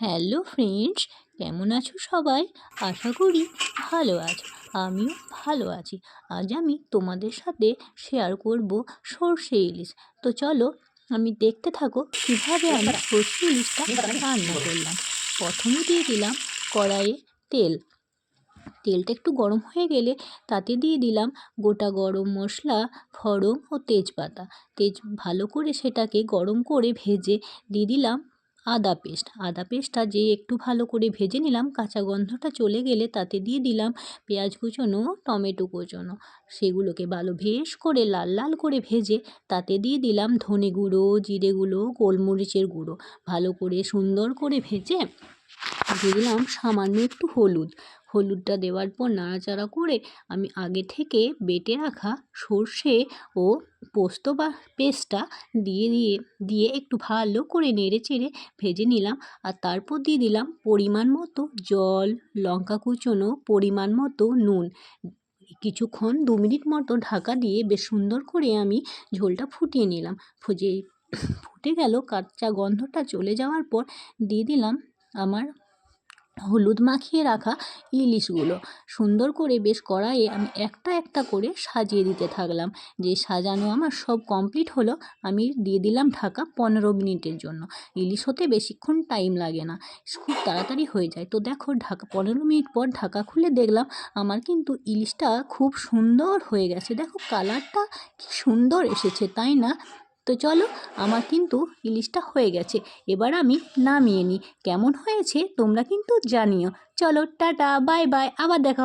Hello friends কেমন আছো সবাই? আশা করি ভালো আছো। আমিও ভালো আছি। আজ আমি তোমাদের সাথে শেয়ার করব সর্ষে ইলিশ। তো চলো, আমি দেখতে থাকো কীভাবে আমি সর্ষে ইলিশটা রান্না করলাম। প্রথমে দিয়ে দিলাম কড়াইয়ে তেল। তেলটা একটু গরম হয়ে গেলে তাতে দিয়ে দিলাম গোটা গরম মশলা ফড়ং ও তেজপাতা। তেজ, ভালো করে সেটাকে গরম করে ভেজে দিয়ে দিলাম আদা পেস্ট। আদা পেস্টটা যে একটু ভালো করে ভেজে নিলাম, কাঁচা গন্ধটা চলে গেলে তাতে দিয়ে দিলাম পেঁয়াজ কুচনো, টমেটো কুচনো। সেগুলোকে ভালো ভেস করে লাল লাল করে ভেজে তাতে দিয়ে দিলাম ধনে গুঁড়ো, জিরে গুঁড়ো, গোলমরিচের গুঁড়ো। ভালো করে সুন্দর করে ভেজে দিয়ে দিলাম সামান্য একটু হলুদ। হলুদটা দেওয়ার পর নাড়াচাড়া করে আমি আগে থেকে বেটে রাখা সর্ষে ও পোস্ত বা পেস্টটা দিয়ে দিয়ে দিয়ে একটু ভালো করে নেড়ে চেড়ে ভেজে নিলাম। আর তারপর দিয়ে দিলাম পরিমাণ মতো জল, লঙ্কা কুচনো পরিমাণ মতো নুন। কিছুক্ষণ দু মিনিট মতো ঢাকা দিয়ে বেশ সুন্দর করে আমি ঝোলটা ফুটিয়ে নিলাম। ফুজে, ফুটে গেল, কাঁচা গন্ধটা চলে যাওয়ার পর দিয়ে দিলাম আমার হলুদ মাখিয়ে রাখা ইলিশগুলো। সুন্দর করে বেশ কড়াইয়ে আমি একটা একটা করে সাজিয়ে দিতে থাকলাম। যে সাজানো আমার সব কমপ্লিট হলো, আমি দিয়ে দিলাম ঢাকা পনেরো মিনিটের জন্য। ইলিশ হতে বেশিক্ষণ টাইম লাগে না। খুব তাড়াতাড়ি হয়ে যায়। তো দেখো, ঢাকা পনেরো মিনিট পর ঢাকা খুলে দেখলাম আমার কিন্তু ইলিশটা খুব সুন্দর হয়ে গেছে। দেখো কালারটা কি সুন্দর এসেছে, তাই না? তো চলো, আমার কিন্তু ইলিশটা হয়ে গেছে। এবার আমি নামিয়ে নিই। কেমন হয়েছে তোমরা কিন্তু জানিও। চলো, টাটা বাই বাই আবার দেখা